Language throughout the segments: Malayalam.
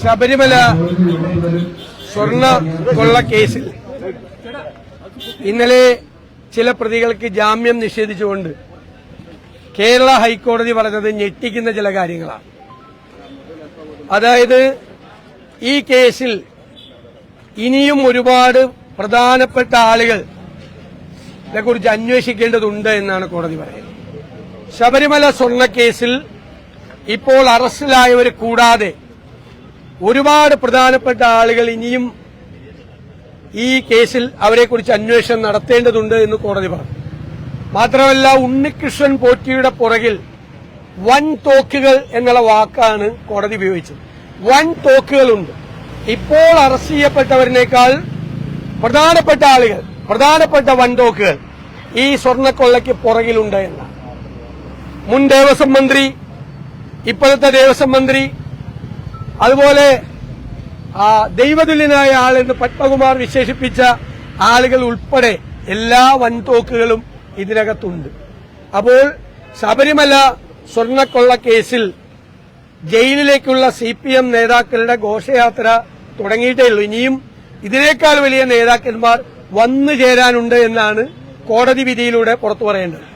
ശബരിമല സ്വർണ കൊള്ള കേസിൽ. ഇന്നലെ ചില പ്രതികൾക്ക് ജാമ്യം നിഷേധിച്ചുകൊണ്ട് കേരള ഹൈക്കോടതി പറഞ്ഞത് ഞെട്ടിക്കുന്ന ചില കാര്യങ്ങളാണ്. അതായത് ഈ കേസിൽ ഇനിയും ഒരുപാട് പ്രധാനപ്പെട്ട ആളുകൾ കുറിച്ച് അന്വേഷിക്കേണ്ടതുണ്ട് എന്നാണ് കോടതി പറയുന്നത്. ശബരിമല സ്വർണക്കേസിൽ ഇപ്പോൾ അറസ്റ്റിലായവർ കൂടാതെ ഒരുപാട് പ്രധാനപ്പെട്ട ആളുകൾ ഇനിയും ഈ കേസിൽ അവരെക്കുറിച്ച് അന്വേഷണം നടത്തേണ്ടതുണ്ട് എന്ന് കോടതി പറഞ്ഞു. മാത്രമല്ല ഉണ്ണികൃഷ്ണൻ പോറ്റിയുടെ പുറകിൽ വൻ തോക്കുകൾ എന്നുള്ള വാക്കാണ് കോടതി ഉപയോഗിച്ചത്. വൻ തോക്കുകളുണ്ട്. ഇപ്പോൾ അറസ്റ്റ് ചെയ്യപ്പെട്ടവരിനേക്കാൾ പ്രധാനപ്പെട്ട ആളുകൾ പ്രധാനപ്പെട്ട വൻതോക്കുകൾ ഈ സ്വർണക്കൊള്ളയ്ക്ക് പുറകിലുണ്ട് എന്നാണ്. മുൻ ദേവസ്വം മന്ത്രി ഇപ്പോഴത്തെ ദേവസ്വം മന്ത്രി അതുപോലെ ദൈവതുല്യനായ ആളെന്ന് പത്മകുമാർ വിശേഷിപ്പിച്ച ആളുകൾ ഉൾപ്പെടെ എല്ലാ വൻതോക്കുകളും ഇതിനകത്തുണ്ട്. അപ്പോൾ ശബരിമല സ്വർണക്കൊള്ള കേസിൽ ജയിലിലേക്കുള്ള സി പി എം നേതാക്കളുടെ ഘോഷയാത്ര തുടങ്ങിയിട്ടേ ഉള്ളൂ. ഇനിയും ഇതിനേക്കാൾ വലിയ നേതാക്കന്മാർ വന്നു ചേരാനുണ്ട് എന്നാണ് കോടതി വിധിയിലൂടെ പുറത്തു പറയേണ്ടത്.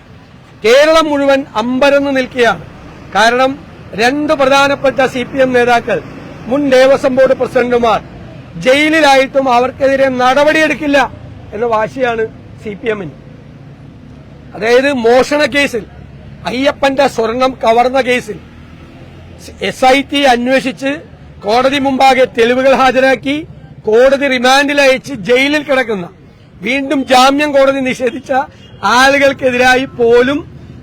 കേരളം മുഴുവൻ അമ്പരന്ന് നിൽക്കുകയാണ്. കാരണം രണ്ട് പ്രധാനപ്പെട്ട സി പി എം നേതാക്കൾ മുൻ ദേവസ്വം ബോർഡ് പ്രസിഡന്റുമാർ ജയിലിലായിട്ടും അവർക്കെതിരെ നടപടിയെടുക്കില്ല എന്ന വാശിയാണ് സി പി എമ്മിന് അതായത് മോഷണ കേസിൽ അയ്യപ്പന്റെ സ്വർണം കവർന്ന കേസിൽ എസ് ഐ ടി അന്വേഷിച്ച് കോടതി മുമ്പാകെ തെളിവുകൾ ഹാജരാക്കി കോടതി റിമാൻഡിൽ അയച്ച് ജയിലിൽ കിടക്കുന്ന വീണ്ടും ജാമ്യം കോടതി നിഷേധിച്ച ആളുകൾക്കെതിരായി പോലും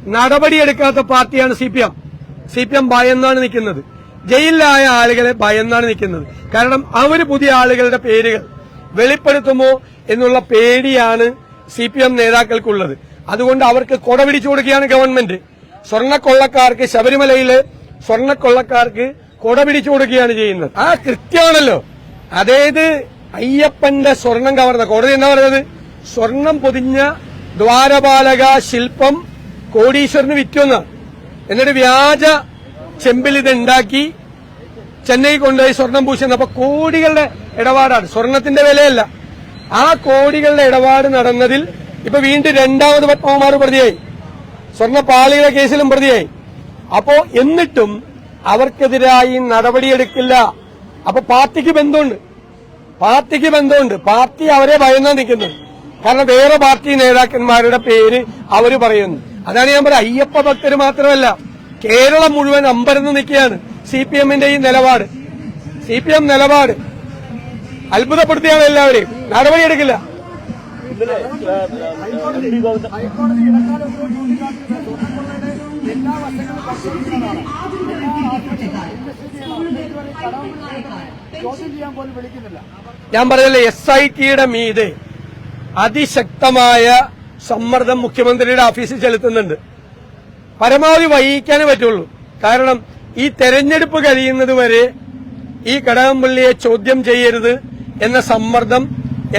നടപടിയെടുക്കാത്ത പാർട്ടിയാണ് C P M C P M ഭയന്നാണ് നിൽക്കുന്നത്. ജയിലിലായ ആളുകളെ ഭയന്നാണ് നിൽക്കുന്നത്. കാരണം അവർ പുതിയ ആളുകളുടെ പേരുകൾ വെളിപ്പെടുത്തുമോ എന്നുള്ള പേടിയാണ് സി പി എം നേതാക്കൾക്കുള്ളത്. അതുകൊണ്ട് അവർക്ക് കൊട പിടിച്ചു കൊടുക്കുകയാണ് ഗവൺമെന്റ്. സ്വർണക്കൊള്ളക്കാർക്ക് ശബരിമലയിലെ സ്വർണക്കൊള്ളക്കാർക്ക് കൊട പിടിച്ചു കൊടുക്കുകയാണ് ചെയ്യുന്നത്. ആ കൃത്യമാണല്ലോ. അതായത് അയ്യപ്പന്റെ സ്വർണം കവർന്ന കോടതി എന്താ പറയുന്നത്? സ്വർണം പൊതിഞ്ഞ ദ്വാരപാലക ശില്പം കോടീശ്വരന് വിറ്റുവെന്ന് എന്നിട്ട് വ്യാജ ചെമ്പിൽ ഇത് ഉണ്ടാക്കി ചെന്നൈ കൊണ്ടുപോയി സ്വർണം പൂശുന്നത് അപ്പൊ കോടികളുടെ ഇടപാടാണ്. സ്വർണത്തിന്റെ വിലയല്ല. ആ കോടികളുടെ ഇടപാട് നടന്നതിൽ ഇപ്പൊ വീണ്ടും രണ്ടാമത് പത്മകുമാർ പ്രതിയായി. സ്വർണ പാളിയുടെ കേസിലും പ്രതിയായി. അപ്പോ എന്നിട്ടും അവർക്കെതിരായി നടപടിയെടുക്കില്ല. അപ്പൊ പാർട്ടിക്ക് ബന്ധമുണ്ട്. പാർട്ടിക്ക് ബന്ധമുണ്ട്. പാർട്ടി അവരെ ഭയന്നാ നിൽക്കുന്നത് കാരണം വേറെ പാർട്ടി നേതാക്കന്മാരുടെ പേര് അവർ പറയുന്നു. അതാണ് ഞാൻ പറയുക അയ്യപ്പ ഭക്തർ മാത്രമല്ല കേരളം മുഴുവൻ അമ്പരന്ന് നിൽക്കുകയാണ് സി പി എമ്മിന്റെ ഈ നിലപാട്. സി പി എം നിലപാട്. അത്ഭുതപ്പെടുത്തിയാണ് എല്ലാവരെയും. നടപടിയെടുക്കില്ല. ഞാൻ പറഞ്ഞല്ലേ എസ് ഐ ടിയുടെ മീത് അതിശക്തമായ സമ്മർദ്ദം മുഖ്യമന്ത്രിയുടെ ഓഫീസിൽ ചെലുത്തുന്നുണ്ട്. പരമാവധി വൈകിക്കാനേ പറ്റുള്ളൂ. കാരണം ഈ തെരഞ്ഞെടുപ്പ് കഴിയുന്നത് വരെ ഈ കടകംപള്ളിയെ ചോദ്യം ചെയ്യരുത് എന്ന സമ്മർദ്ദം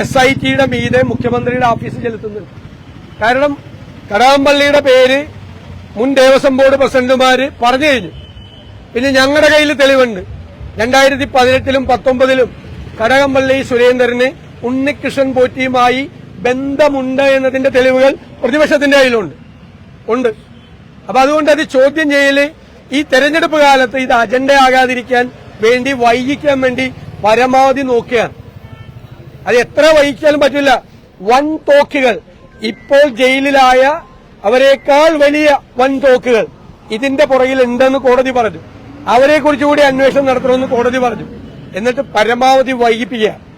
എസ് ഐ ടിയുടെ മീതെ മുഖ്യമന്ത്രിയുടെ ഓഫീസിൽ ചെലുത്തുന്നുണ്ട്. കാരണം കടകംപള്ളിയുടെ പേര് മുൻ ദേവസ്വം ബോർഡ് പ്രസിഡന്റുമാര് പറഞ്ഞു കഴിഞ്ഞു. പിന്നെ ഞങ്ങളുടെ കയ്യിൽ തെളിവുണ്ട്. രണ്ടായിരത്തി പതിനെട്ടിലും പത്തൊമ്പതിലും കടകംപള്ളി സുരേന്ദ്രന് ഉണ്ണികൃഷ്ണൻ പോറ്റിയുമായി ബന്ധമുണ്ട് എന്നതിന്റെ തെളിവുകൾ പ്രതിപക്ഷത്തിന്റെ കയ്യിലുണ്ട്. ഉണ്ട്. അപ്പൊ അതുകൊണ്ട് അത് ചോദ്യം ചെയ്യൽ ഈ തെരഞ്ഞെടുപ്പ് കാലത്ത് ഇത് അജണ്ട ആകാതിരിക്കാൻ വേണ്ടി വൈകിക്കാൻ വേണ്ടി പരമാവധി നോക്കുകയാണ്. അത് എത്ര വഹിക്കാനും പറ്റില്ല വൻ തോക്കുകൾ. ഇപ്പോൾ ജയിലിലായ അവരെക്കാൾ വലിയ വൻ തോക്കുകൾ ഇതിന്റെ പുറകിൽ ഉണ്ടെന്ന് കോടതി പറഞ്ഞു. അവരെ കുറിച്ചുകൂടി അന്വേഷണം നടത്തണമെന്ന് കോടതി പറഞ്ഞു. എന്നിട്ട് പരമാവധി വൈകിപ്പിക്കുക